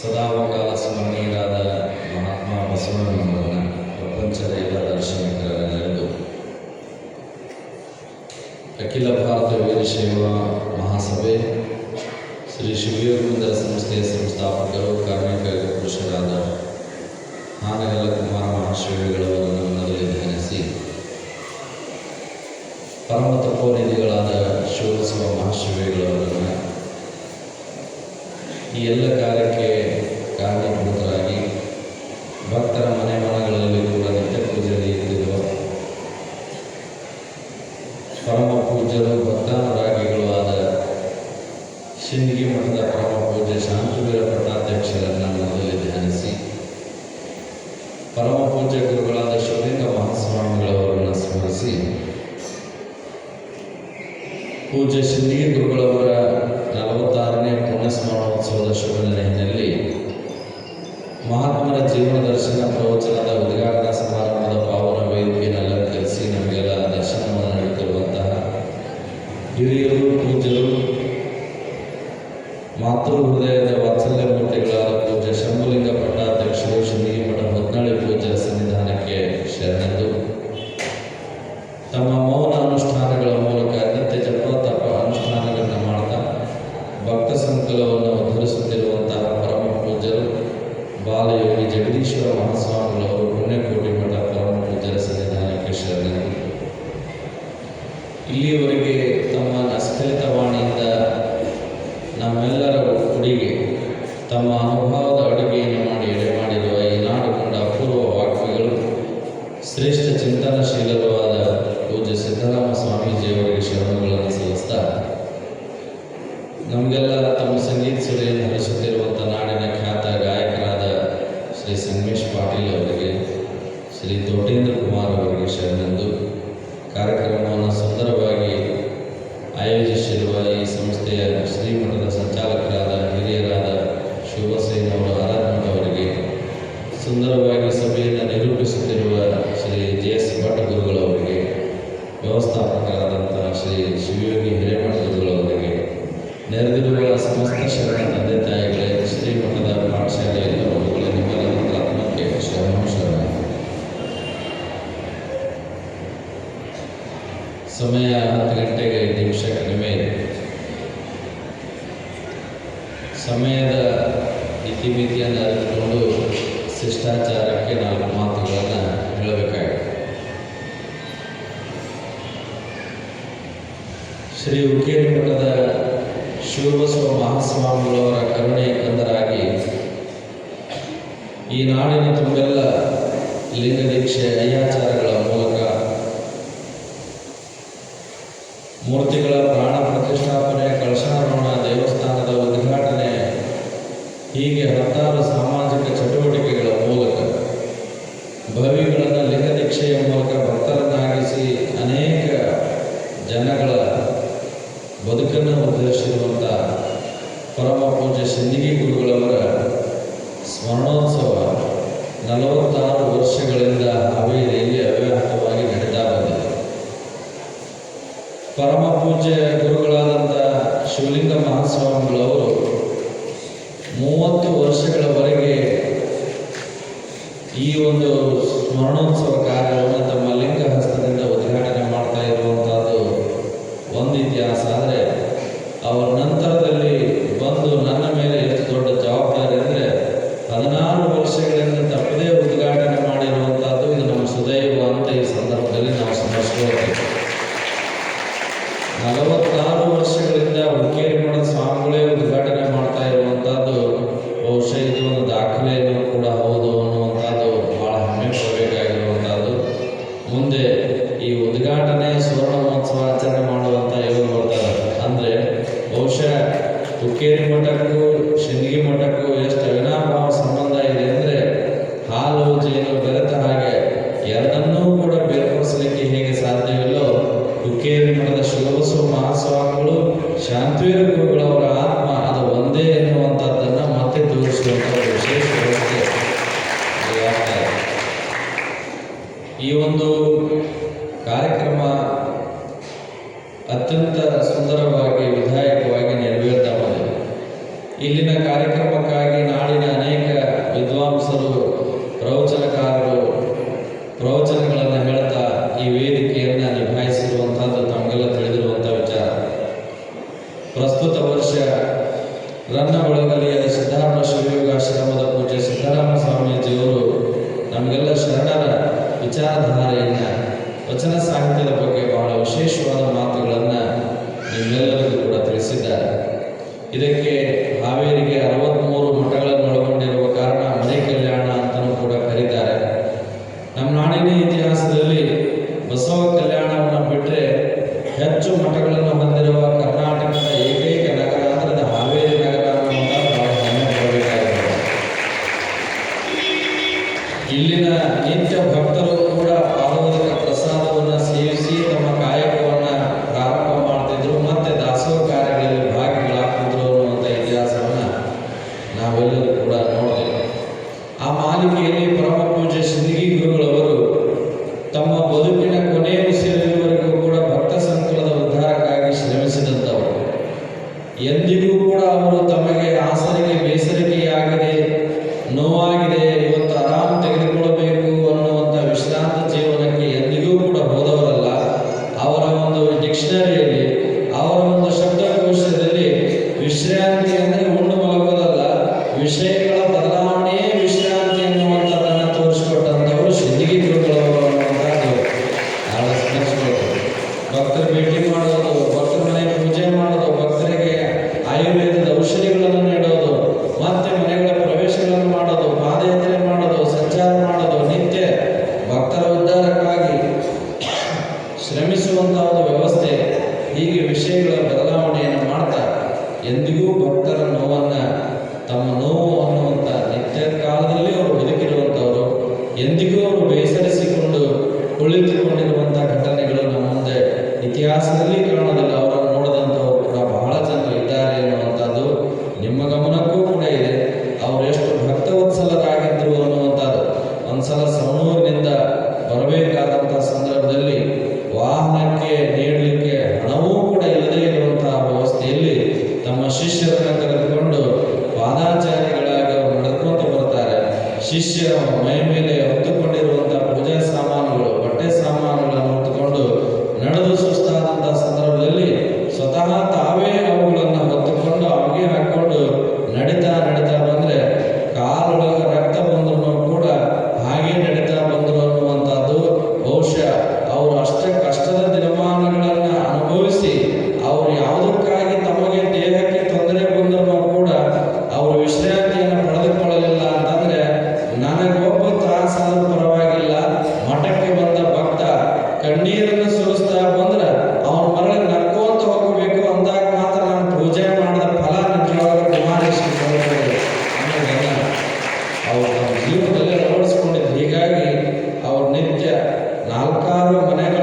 ಸದಾವಕಾಲ ಸ್ಮರಣೀಯರಾದ ಮಹಾತ್ಮ ಬಸವಣ್ಣನವರನ್ನು ಪ್ರಪಂಚದ ಎಲ್ಲ ದಾರ್ಶನಿಕರೆಲ್ಲರಿಗೂ ಅಖಿಲ ಭಾರತ ವೀರಶೈವ ಮಹಾಸಭೆ ಶ್ರೀ ಶಿವಯೋಗದ ಸಂಸ್ಥೆಯ ಸಂಸ್ಥಾಪಕರು ಕಾರ್ಮಿಕ ಪುರುಷರಾದ ಹಾನಗಲ್ಲ ಕುಮಾರ ಮಹಾಶಿವಗಳವರನ್ನು ಮೊದಲೇ ಧ್ಯಾನಿಸಿ ಪರಮ ತಪೋನಿಧಿಗಳಾದ ಶಿವಬಸವ ಮಹಾಶಿವಗಳವರನ್ನು ಈ ಎಲ್ಲ ಕಾರ್ಯಕ್ಕೆ ಕಾರಣೀಭೂತರಾಗಿ ಭಕ್ತರ ಮನೆ ಮನಗಳಲ್ಲಿ ಕೂಡ ನಿತ್ಯ ಪೂಜೆಯಲ್ಲಿ ಇದ್ದಿರುವ ಪರಮ ಪೂಜ್ಯರು, ಭಕ್ತಾನುರಾಗಿಗಳು ಆದ ಶಿಂದಗಿ ಮಠದ ಪರಮ ಪೂಜ್ಯ ಶಾಂತವೀರ ಪಟ್ಟಾಧ್ಯಕ್ಷರನ್ನು ಮೊದಲೇ ಧ್ಯಾನಿಸಿ, ಪರಮ ಪೂಜ್ಯ ಗುರುಗಳಾದ ಶಿವಲಿಂಗ ಮಹಾಸ್ವಾಮಿಗಳವರನ್ನು ಸ್ಮರಿಸಿ, ಪೂಜ್ಯ ಶಿಂದಗಿ ಗುರುಗಳವರ ನಲವತ್ತಾರನೇ ಪುಣ್ಯಸ್ಮರಣೋತ್ಸವದ ಶುಭ ಹಿನ್ನೆಲೆಯಲ್ಲಿ ಮಹಾತ್ಮರ ಜೀವನ ದರ್ಶನ ಪ್ರವಚನದ ಉದ್ಘಾಟನಾ ಸಮಾರಂಭದ ಪಾವನ ವೇದಿಕೆಯನ್ನು ಅಲಂಕರಿಸಿ ನಮಗೆಲ್ಲ ದರ್ಶನವನ್ನು ನೀಡುತ್ತಿರುವಂತಹ ಹಿರಿಯರು ಪೂಜ್ಯರು, ಮಾತೃ ಹೃದಯದ ವಾತ್ಸಲ್ಯ ಮೂರ್ತಿಗಳಾದ ಆರಾಧನಾ ಅವರಿಗೆ ಸುಂದರವಾಗಿ ಸಭೆಯನ್ನು ನಿರೂಪಿಸುತ್ತಿರುವ ಶ್ರೀ ಜೆ ಎಸ್ ಭಟ್ ಗುರುಗಳವರಿಗೆ ವ್ಯವಸ್ಥಾಪಕರಾದಂತಹ ಶ್ರೀ ಶಿವಯೋಗಿ ಹಿರೇಮಠ ಗುರುಗಳವರಿಗೆ ನೆರೆದಿರುವ ಸಮಸ್ತ ಶರಣ ತಂದೆ ತಾಯಿಗಳೇ, ಶ್ರೀಮಠದ ಶರಣ ಶರಣ. ಸಮಯ ಹತ್ತು ಗಂಟೆಗೆ ನಿಮಿಷ ಕಡಿಮೆ. ಇದೆ ಸಮಯದ ಇತಿಮಿತಿಯನ್ನು ಅರಿತುಕೊಂಡು ಶಿಷ್ಟಾಚಾರಕ್ಕೆ ನಾಲ್ಕು ಮಾತುಗಳನ್ನು ಹೇಳಬೇಕಾಗಿದೆ. ಶ್ರೀ ಉಕೇರಿ ಮಠದ ಶಿವಬಸವ ಮಹಾಸ್ವಾಮಿಗಳವರ ಕರುಣೆ ಕಂದರಾಗಿ, ಈ ನಾಡಿನ ತುಂಬೆಲ್ಲ ಲಿಂಗ ದೀಕ್ಷೆ ಅಯ್ಯಾಚಾರಗಳ ಮೂಲಕ ಮೂರ್ತಿಗಳ ಪ್ರಾಣ ಪ್ರತಿಷ್ಠಾಪನೆ ಕಳಶಾರೋಹಣ ದೇವಸ್ಥಾನದ ಹೀಗೆ ಹತ್ತಾರು ಸಾಮಾಜಿಕ ಚಟುವಟಿಕೆಗಳ ಮೂಲಕ ಭವಿಗಳನ್ನು ಲಿಂಗ ದೀಕ್ಷೆಯ ಮೂಲಕ ಭಕ್ತರನ್ನಾಗಿಸಿ ಅನೇಕ ಜನಗಳ ಬದುಕನ್ನು ಉದ್ದೇಶಿಸಿರುವಂಥ ಪರಮ ಪೂಜೆ ಸಿಂದಗಿ ಗುರುಗಳವರ ಸ್ಮರಣೋತ್ಸವ ನಲವತ್ತಾರು ವರ್ಷಗಳಿಂದ ಈ ನಮಗೆಲ್ಲ ಶರಣರ ವಿಚಾರಧಾರೆಯನ್ನು ವಚನ ಸಾಹಿತ್ಯದ ಬಗ್ಗೆ ಬಹಳ ವಿಶೇಷವಾದ ಮಾತುಗಳನ್ನು ನಿಮ್ಮೆಲ್ಲರಿಗೂ ಕೂಡ ತಿಳಿಸಿದ್ದಾರೆ. ಇದಕ್ಕೆ ලාල්කාරව මනකට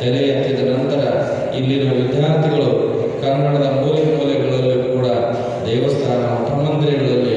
ತೆರೆ ಎತ್ತಿದ ನಂತರ ಇಲ್ಲಿನ ವಿದ್ಯಾರ್ಥಿಗಳು ಕನ್ನಡದ ಮೂಲೆ ಮೂಲೆಗಳಲ್ಲೂ ಕೂಡ ದೇವಸ್ಥಾನ ಮಠ ಮಂದಿರಗಳಲ್ಲಿ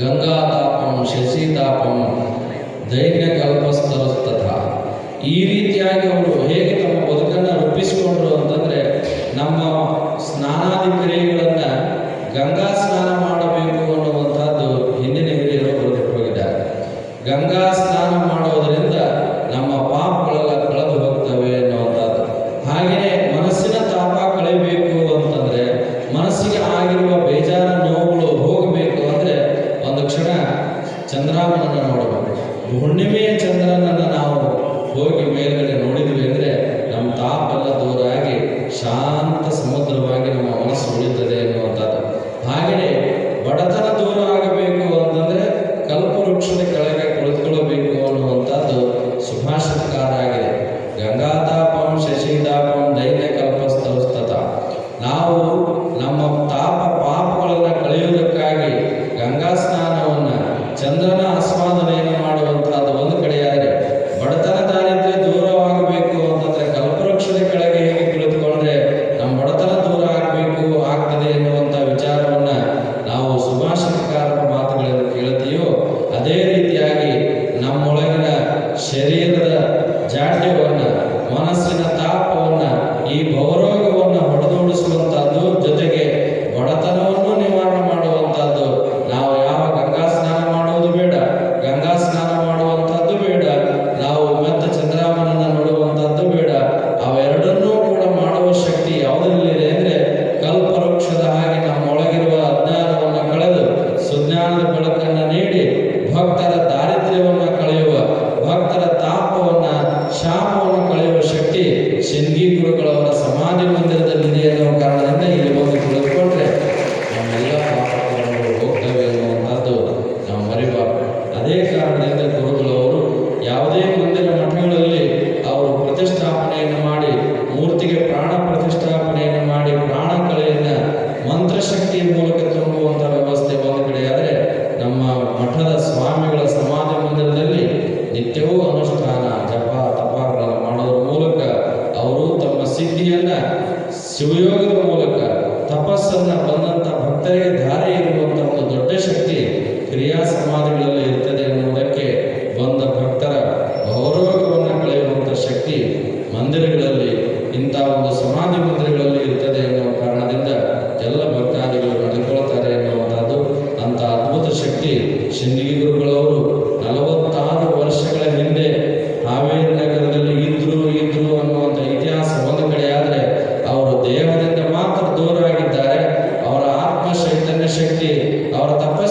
ಗಂಗಾತಾಪಂ ಶಶಿತಾಪಂ ದೈನ್ಯ ತಥ ಈ ರೀತಿಯಾಗಿ ಅವರು ಹೇಗೆ ತಮ್ಮ ಬದುಕನ್ನು ರೂಪಿಸಿಕೊಂಡ್ರು ಅಂತಂದರೆ ನಮ್ಮ ಸ್ನಾನಾದಿ ಕ್ರಿಯೆಗಳನ್ನು ಗಂಗಾ ಸ್ನಾನ orang tanpa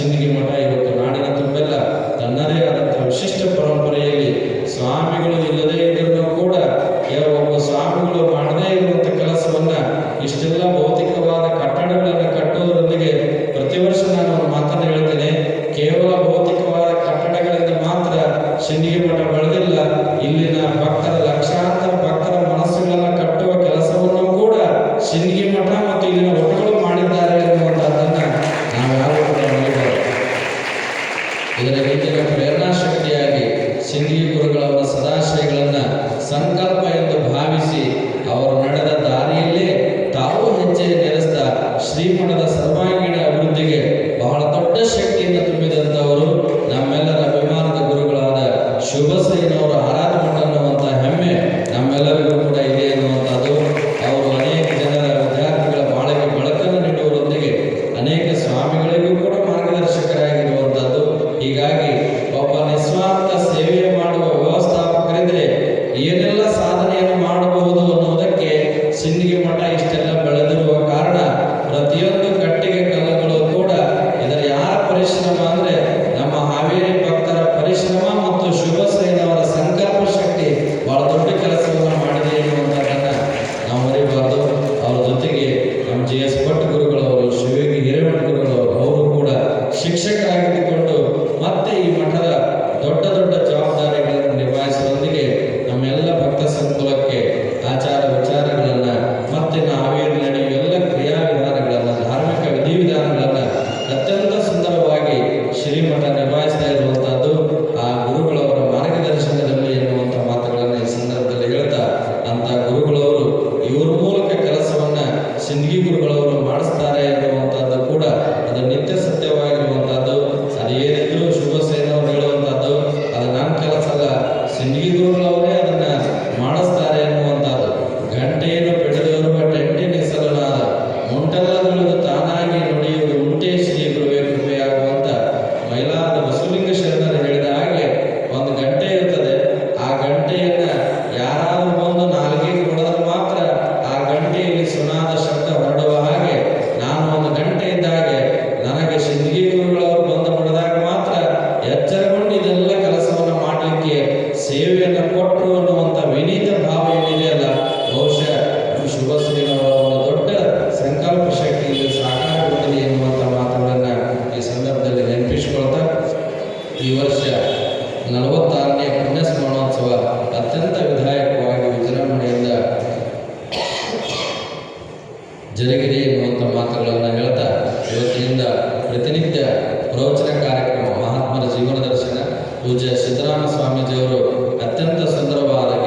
சிந்திக்க மாட்டா இவர்கிட்ட Яндарда ಪೂಜ್ಯ ಸಿದ್ದರಾಮ ಸ್ವಾಮೀಜಿಯವರು ಅತ್ಯಂತ ಸುಂದರವಾಗಿ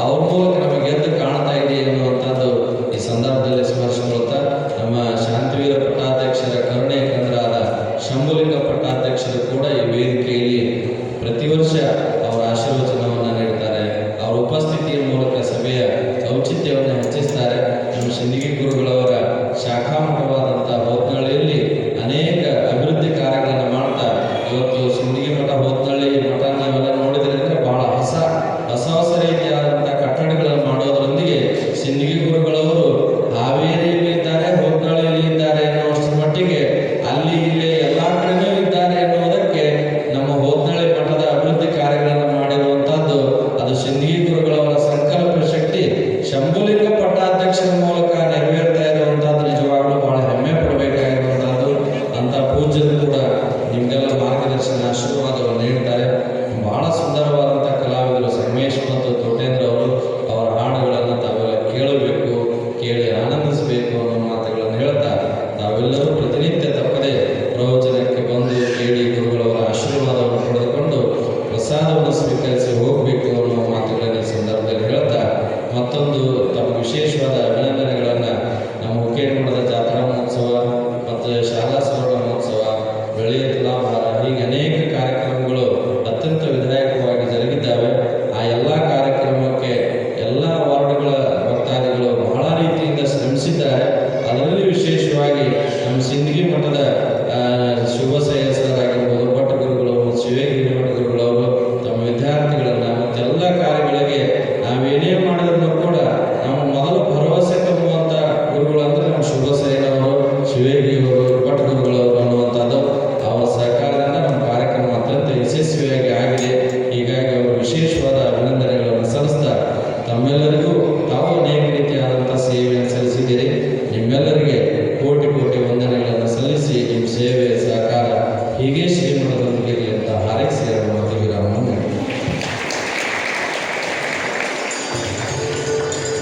好多 simbólica